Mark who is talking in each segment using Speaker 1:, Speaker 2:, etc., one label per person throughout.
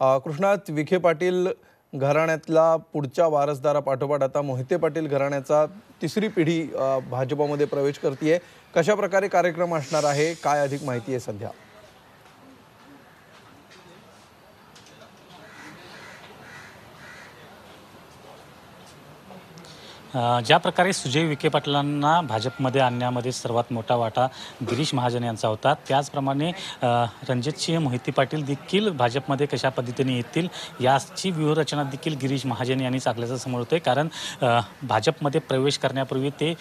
Speaker 1: कृष्णात विखे पाटील घराण्यातला पुढच्या वारसदारापाठोपाठ आता मोहिते पाटील घराण्याचा तिसरी पिढी भाजपामध्ये प्रवेश करते कशा प्रकारे कार्यक्रम असणार आहे? काय अधिक माहिती आहे सध्या?
Speaker 2: ज्या प्रकारे सुजय विखे पाटलांना भाजपमध्ये आणण्यामध्ये सर्वात मोठा वाटा गिरीश महाजन यांचा होता त्याचप्रमाणे रणजितसिंह मोहिते पाटील देखील भाजपमध्ये कशा पद्धतीने येतील याची व्यूहरचना देखील गिरीश महाजन यांनी चाकल्याचं समोर होते कारण भाजपमध्ये प्रवेश करण्यापूर्वी ते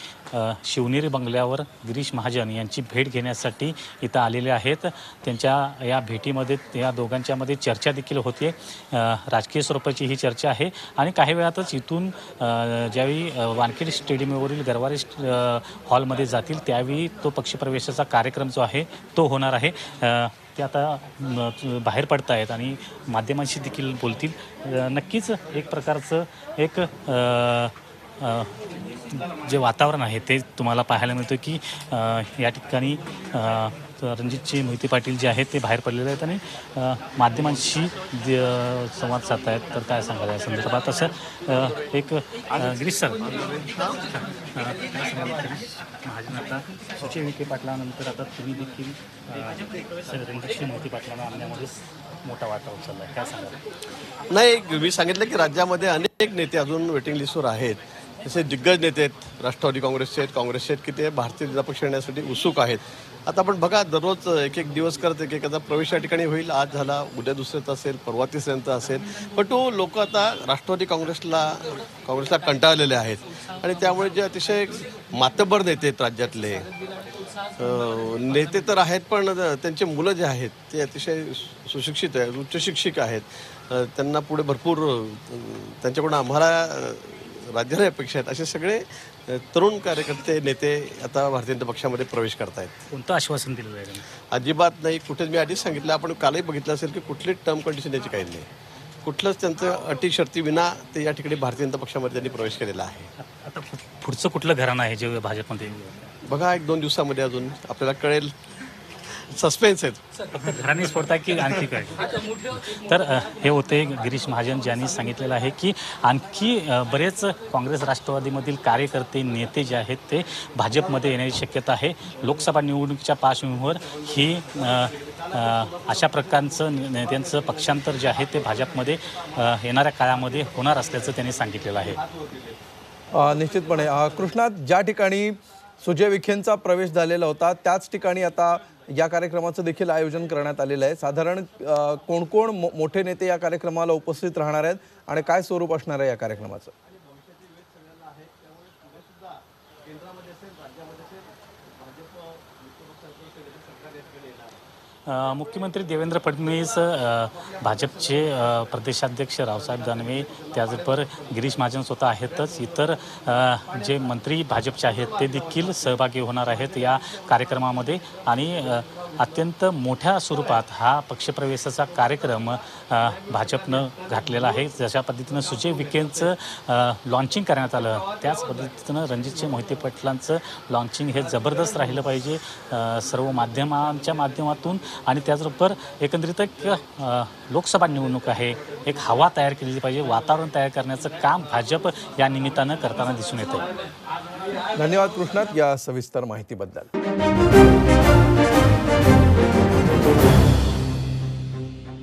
Speaker 2: शिवनेरी बंगल्यावर गिरीश महाजन यांची भेट घेण्यासाठी इथं आलेले आहेत. त्यांच्या या भेटीमध्ये या दोघांच्यामध्ये चर्चा देखील होते राजकीय स्वरूपाची ही चर्चा आहे. आणि काही वेळातच इथून ज्यावेळी वानखेडे स्टेडियमवरील गरवारे हॉलमध्ये जातील. त्यावेळी तो पक्षप्रवेशाचा कार्यक्रम जो आहे तो होणार आहे. ते आता बाहेर पडत आहेत आणि माध्यमांशी देखील बोलतील. नक्कीच एक प्रकारचं एक जे वातावरण आहे ते तुम्हाला पाहायला मिळतं की या ठिकाणी रणजितचे रणजितजी मोहिते पाटील जे आहेत ते बाहेर पडलेले आहेत आणि माध्यमांशी संवाद साधत आहेत तर काय सांगायला या संदर्भात? असं एक गिरीश सर. महाजन आता सुचे विखे पाटलानंतर आता तुम्ही देखील अ, सर मोहिते पाटलांना आणण्यामध्ये मोठा वाटा उचलला आहे काय सांगाल?
Speaker 3: नाही मी सांगितलं की राज्यामध्ये अनेक नेते अजून वेटिंग लिस्टवर आहेत. जसे दिग्गज नेते आहेत राष्ट्रवादी काँग्रेसचे आहेत काँग्रेसचे आहेत की ते भारतीय जनता पक्ष येण्यासाठी उत्सुक आहेत. आता आपण बघा दररोज एक एक दिवस करत एक एखादा प्रवेश या ठिकाणी होईल. आज झाला उद्या दुसऱ्याचा असेल परवा तिसऱ्यांचा असेल. पण तो लोक आता राष्ट्रवादी काँग्रेसला काँग्रेसला कंटाळलेले आहेत. आणि त्यामुळे जे अतिशय मातबर नेते आहेत राज्यातले. नेते तर आहेत पण त्यांचे मुलं जे आहेत ते अतिशय सुशिक्षित आहेत उच्च शिक्षित आहेत. त्यांना पुढे भरपूर त्यांच्याकडून आम्हाला राज्याला अपेक्षा आहेत. असे सगळे तरुण कार्यकर्ते नेते आता भारतीय जनता पक्षामध्ये प्रवेश करत आहेत
Speaker 2: कोणतं आश्वासन दिलं जाईल
Speaker 3: अजिबात नाही. कुठेच मी आधीच सांगितलं आपण कालही बघितलं असेल की कुठलीच टर्म कंडिशन याची काही नाही. कुठलंच त्यांचं अटी शर्ती विना ते या ठिकाणी भारतीय जनता पक्षामध्ये त्यांनी प्रवेश केलेला आहे.
Speaker 2: आता पुढचं कुठलं घराणं आहे जे भाजपमध्ये
Speaker 3: बघा एक दोन दिवसामध्ये अजून आपल्याला कळेल. सस्पेन्स आहेत.
Speaker 2: फक्त घराने स्फोडता की आणखी काय? तर अ, हे होते गिरीश महाजन ज्यांनी सांगितलेलं आहे की आणखी अ, बरेच काँग्रेस राष्ट्रवादीमधील कार्यकर्ते नेते जे आहेत ते भाजपमध्ये येण्याची शक्यता आहे. लोकसभा निवडणुकीच्या पार्श्वभूमीवर ही अ, अ, अशा प्रकारचं ने- नेत्यांचं पक्षांतर जे आहे ते भाजपमध्ये अ, येणाऱ्या काळामध्ये होणार असल्याचं त्यांनी सांगितलेलं आहे.
Speaker 1: अ, निश्चितपणे. अ, कृष्णात ज्या ठिकाणी सुजय विखेंचा प्रवेश झालेला होता त्याच ठिकाणी आता या कार्यक्रमाचं देखील आयोजन करण्यात आलेलं आहे. साधारण कोण कोण मो- मोठे नेते या कार्यक्रमाला उपस्थित राहणार आहेत आणि काय स्वरूप असणार आहे या कार्यक्रमाचं?
Speaker 2: मुख्यमंत्री देवेंद्र फडणवीस भाजपचे प्रदेशाध्यक्ष रावसाहेब दानवे त्याचबरोबर गिरीश महाजन स्वतः आहेतच. इतर जे मंत्री भाजपचे आहेत ते देखील सहभागी होणार आहेत या कार्यक्रमामध्ये. आणि अत्यंत मोठ्या स्वरूपात हा पक्षप्रवेशाचा कार्यक्रम भाजपनं घातलेला आहे. जशा पद्धतीनं सुजय विकेंचं लॉन्चिंग करण्यात आलं त्याच पद्धतीनं रणजितसिंह मोहिते पाटलांचं लॉन्चिंग हे जबरदस्त राहिलं पाहिजे. सर्व माध्यमांच्या माध्यमातून आणि त्याचबरोबर एकंदरीत एक लोकसभा निवडणूक आहे. एक हवा तयार केली पाहिजे वातावरण तयार करण्याचं काम भाजप या निमित्तानं करताना दिसून येतं
Speaker 1: धन्यवाद कृष्णात या सविस्तर माहितीबद्दल.